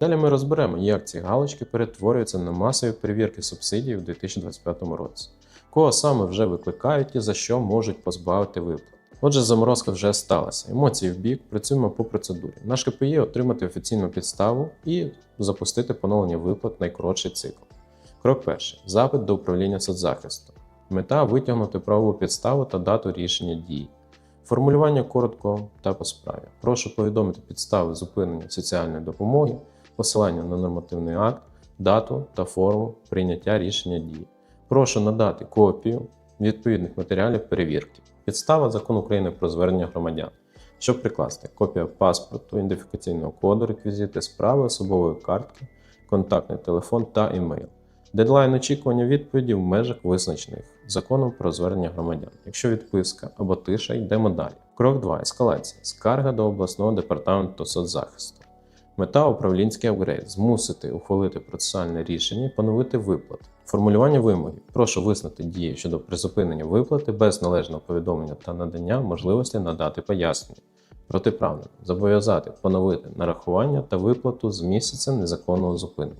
Далі ми розберемо, як ці галочки перетворюються на масові перевірки субсидій у 2025 році, кого саме вже викликають і за що можуть позбавити виплат. Отже, заморозка вже сталася. Емоції в бік, працюємо по процедурі. Наш КПІ отримати офіційну підставу і запустити поновлення виплат найкоротший цикл. Крок перший. Запит до управління соцзахисту. Мета витягнути правову підставу та дату рішення дії. Формулювання коротко та по справі. Прошу повідомити підстави зупинення соціальної допомоги, посилання на нормативний акт, дату та форму прийняття рішення дії. Прошу надати копію відповідних матеріалів перевірки. Підстава Закон України про звернення громадян. Щоб прикласти копія паспорту, ідентифікаційного коду, реквізити справи, особової картки, контактний телефон та імейл. Дедлайн очікування відповіді в межах визначених законом про звернення громадян. Якщо відписка або тиша, йдемо далі. Крок 2. Ескалація. Скарга до обласного департаменту соцзахисту. Мета управлінський апгрейд змусити ухвалити процесуальне рішення і поновити виплати. Формулювання вимоги. Прошу визнати дії щодо призупинення виплати без належного повідомлення та надання можливості надати пояснення. Протиправним зобов'язати поновити нарахування та виплату з місяця незаконного зупинення.